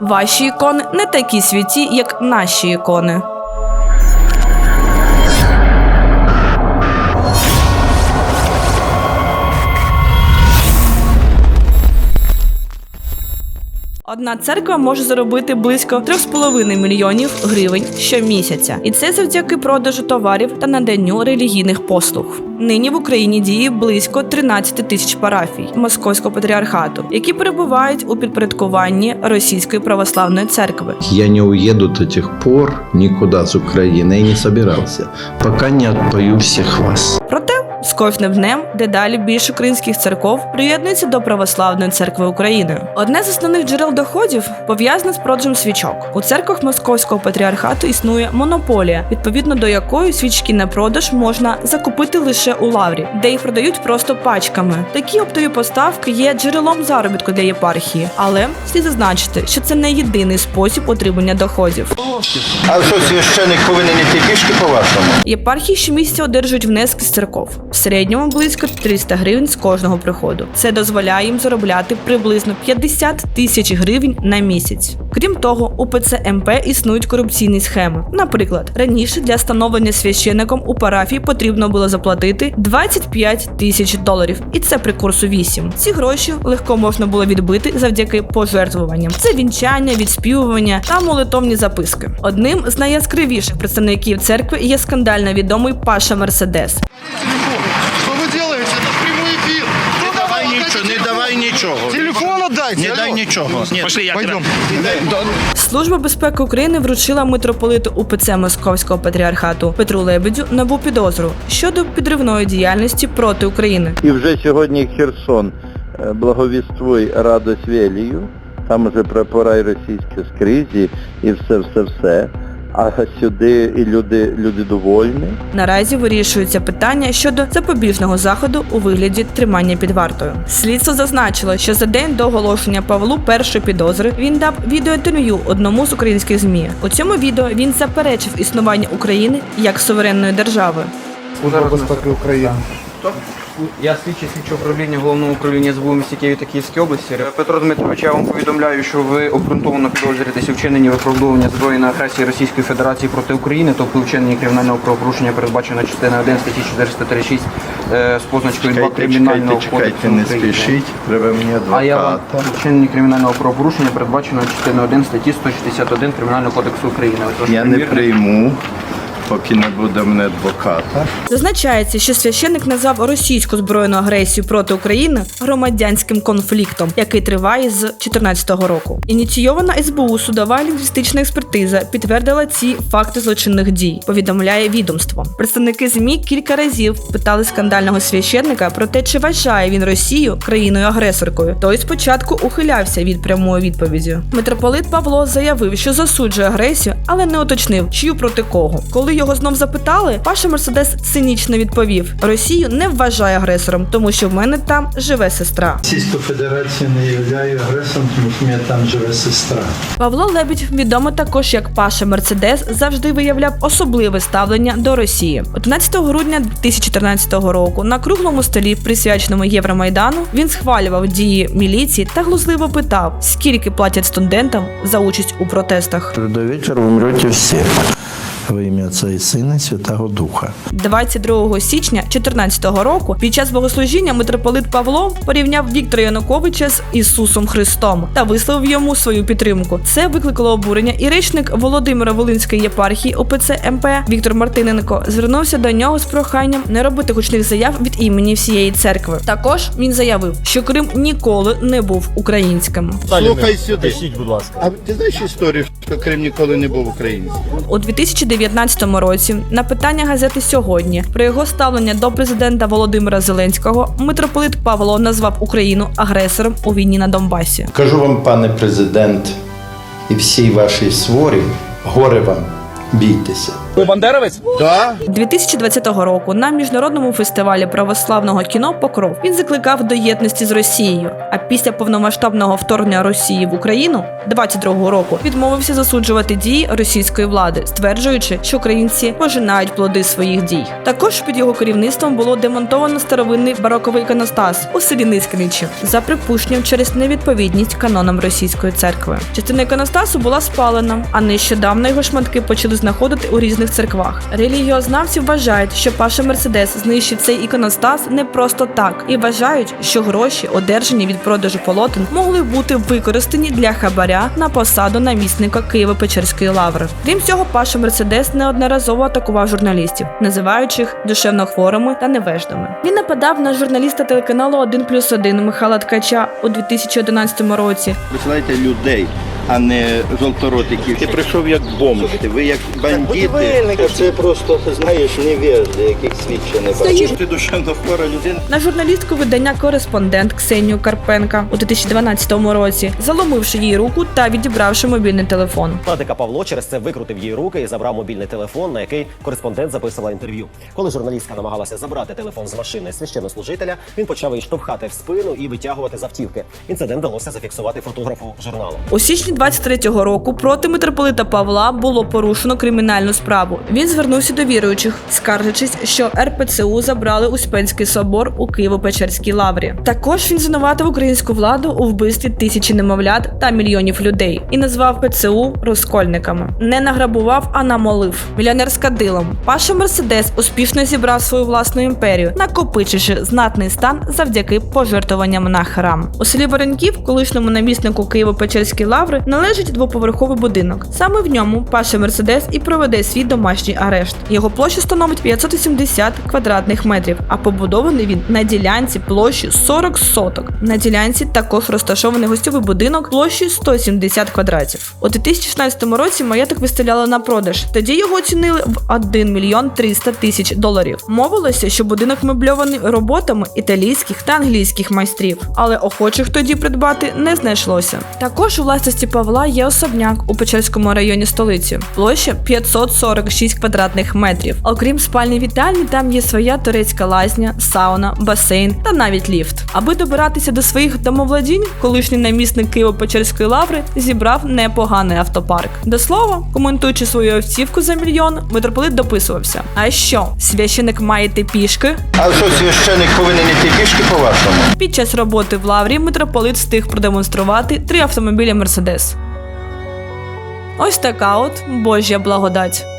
Ваші ікони не такі святі, як наші ікони. Одна церква може заробити близько 3,5 мільйонів гривень щомісяця, і це завдяки продажу товарів та наданню релігійних послуг. Нині в Україні діє близько 13 тисяч парафій Московського патріархату, які перебувають у підпорядкуванні Російської православної церкви. Я не уеду до тех пор никуда с Украины и не собирался, пока не отпою всех вас. Проте з кожним днем дедалі більше українських церков приєднується до православної церкви України. Одне з основних джерел доходів пов'язане з продажем свічок. У церквах московського патріархату існує монополія, відповідно до якої свічки на продаж можна закупити лише у лаврі, де їх продають просто пачками. Такі оптові поставки є джерелом заробітку для єпархії, але слід зазначити, що це не єдиний спосіб отримання доходів. А що священик повинен іти пішки по-вашому? Єпархії щомісяця одержують внески з церков. Середньому близько 300 гривень з кожного приходу. Це дозволяє їм заробляти приблизно 50 тисяч гривень на місяць. Крім того, у ПЦ МП існують корупційні схеми. Наприклад, раніше для становлення священником у парафії потрібно було заплатити 25 тисяч доларів, і це при курсу 8. Ці гроші легко можна було відбити завдяки пожертвуванням. Це вінчання, відспівування та молитовні записки. Одним з найяскравіших представників церкви є скандально відомий Паша Мерседес. Что вы делаете? Это ж прямой эфир. Ну Не давай отдайте нічого, не телефон. давай нічого. Телефон отдайте. Не дай нічого. Ні. Пошли, я Пойдем. Служба безпеки України вручила митрополиту УПЦ Московського патріархату Петру Лебедю нову підозру щодо підривної діяльності проти України. І вже сьогодні Херсон е, благовіствуй радость велію, там уже прапора і російські скрізі і все, все, все. А сюди і люди, люди довольні. Наразі вирішується питання щодо запобіжного заходу у вигляді тримання під вартою. Слідство зазначило, що за день до оголошення Павлу першої підозри він дав відеоінтерв'ю одному з українських змі. У цьому відео він заперечив існування України як суверенної держави. Служба безпеки України. Я слідчий слідчого управління головного управління СБУ місті Києві та Київській області. Петро Дмитрович, я вам повідомляю, що ви обґрунтовано підозрюєтеся вчиненні виправдовування збройної агресії Російської Федерації проти України, тобто у вчиненні кримінального правопорушення передбачено частиною 1 статті 436 е, з позначкою 2 кримінального кодексу не України. спішіть. Треба мені А я вам адвоката. вчиненні кримінального правопорушення передбачено частиною 1 статті 161 Кримінального кодексу України. Я не прийму, поки не буде мене адвоката. Зазначається, що священник назвав російську збройну агресію проти України громадянським конфліктом, який триває з 2014 року. Ініційована СБУ судова лінгвістична експертиза підтвердила ці факти злочинних дій. Повідомляє відомство. Представники змі кілька разів питали скандального священника про те, чи вважає він Росію країною агресоркою. Той спочатку ухилявся від прямої відповіді. Митрополит Павло заявив, що засуджує агресію, але не уточнив, чию проти кого. Коли його знов запитали, Паша Мерседес цинічно відповів: Росію не вважає агресором, тому що в мене там живе сестра. Російську Федерацію не являю агресором, тому що в мене там живе сестра. Павло Лебідь відомо також як Паша Мерседес завжди виявляв особливе ставлення до Росії. 11 грудня 2014 року на круглому столі, присвяченому Євромайдану, він схвалював дії міліції та глузливо питав, скільки платять студентам за участь у протестах. До вечора умрете всі. Во ім'я Отця і Сина і Святого Духа. 22 січня 2014 року під час богослужіння митрополит Павло порівняв Віктора Януковича з Ісусом Христом та висловив йому свою підтримку. Це викликало обурення, і речник Володимира Волинської єпархії ОПЦ МП Віктор Мартиненко звернувся до нього з проханням не робити гучних заяв від імені всієї церкви. Також він заявив, що Крим ніколи не був українським. Слухай сюди. А ти знаєш історію, що Крим ніколи не був українським? У 2019 році на питання газети сьогодні про його ставлення до президента Володимира Зеленського митрополит Павло назвав Україну агресором у війні на Донбасі. Кажу вам, пане президент, і всій вашій сворі, горе вам, бійтеся. Да. 2020 року на міжнародному фестивалі православного кіно Покров він закликав до єдності з Росією. А після повномасштабного вторгнення Росії в Україну 22 року відмовився засуджувати дії російської влади, стверджуючи, що українці пожинають плоди своїх дій. Також під його керівництвом було демонтовано старовинний бароковий іконостас у селі Нискничі за припущенням через невідповідність канонам російської церкви. Частина іконостасу була спалена, а нещодавно його шматки почали знаходити у різних церквах. Релігіознавці вважають, що Паша Мерседес знищив цей іконостас не просто так і вважають, що гроші, одержані від продажу полотен, могли бути використані для хабаря на посаду намісника Києво-Печерської лаври. Крім цього, Паша Мерседес неодноразово атакував журналістів, називаючи їх душевно хворими та невеждами. Він нападав на журналіста телеканалу 1 плюс 1 Михайла Ткача у 2011 році. Присилайте людей, а не жовторотиків. Ти прийшов як бомж, ви як бандити. Це просто, знаєш, невежди, яких світ ще не бачив. Ти душевно хвора людина. На журналістку видання Кореспондент Ксенію Карпенка у 2012 році, заломивши їй руку та відібравши мобільний телефон. Владика Павло через це викрутив їй руки і забрав мобільний телефон, на який кореспондент записувала інтерв'ю. Коли журналістка намагалася забрати телефон з машини священнослужителя, він почав її штовхати в спину і витягувати з автівки. Інцидент вдалося зафіксувати фотографу журналу. У січні 23-го року проти митрополита Павла було порушено кримінальну справу. Він звернувся до віруючих, скаржачись, що РПЦУ забрали Успенський собор у Києво-Печерській лаврі. Також він звинуватив українську владу у вбивстві тисячі немовлят та мільйонів людей і назвав ПЦУ розкольниками. Не награбував, а намолив. Мільйонер з кадилом. Паша Мерседес успішно зібрав свою власну імперію, накопичивши знатний стан завдяки пожертвуванням на храм. У селі Вороньків, колишньому наміснику Києво-Печерської лаври, належить двоповерховий будинок. Саме в ньому Паша Мерседес і проведе свій домашній арешт. Його площа становить 580 квадратних метрів, а побудований він на ділянці площею 40 соток. На ділянці також розташований гостьовий будинок площею 170 квадратів. У 2016 році маєток виставляли на продаж. Тоді його оцінили в 1 мільйон 300 тисяч доларів. Мовилося, що будинок мебльований роботами італійських та англійських майстрів, але охочих тоді придбати не знайшлося. Також у власності Павла є особняк у Печерському районі столиці. Площа 546 квадратних метрів. Окрім спальні вітальні, там є своя турецька лазня, сауна, басейн та навіть ліфт. Аби добиратися до своїх домовладінь, колишній намісник Києво-Печерської лаври зібрав непоганий автопарк. До слова, коментуючи свою автівку за мільйон, митрополит дописувався: А що, священик має йти пішки? А що священик повинен іти пішки по-вашому? Під час роботи в лаврі митрополит встиг продемонструвати три автомобілі Мерседес. Ось така от Божя благодать.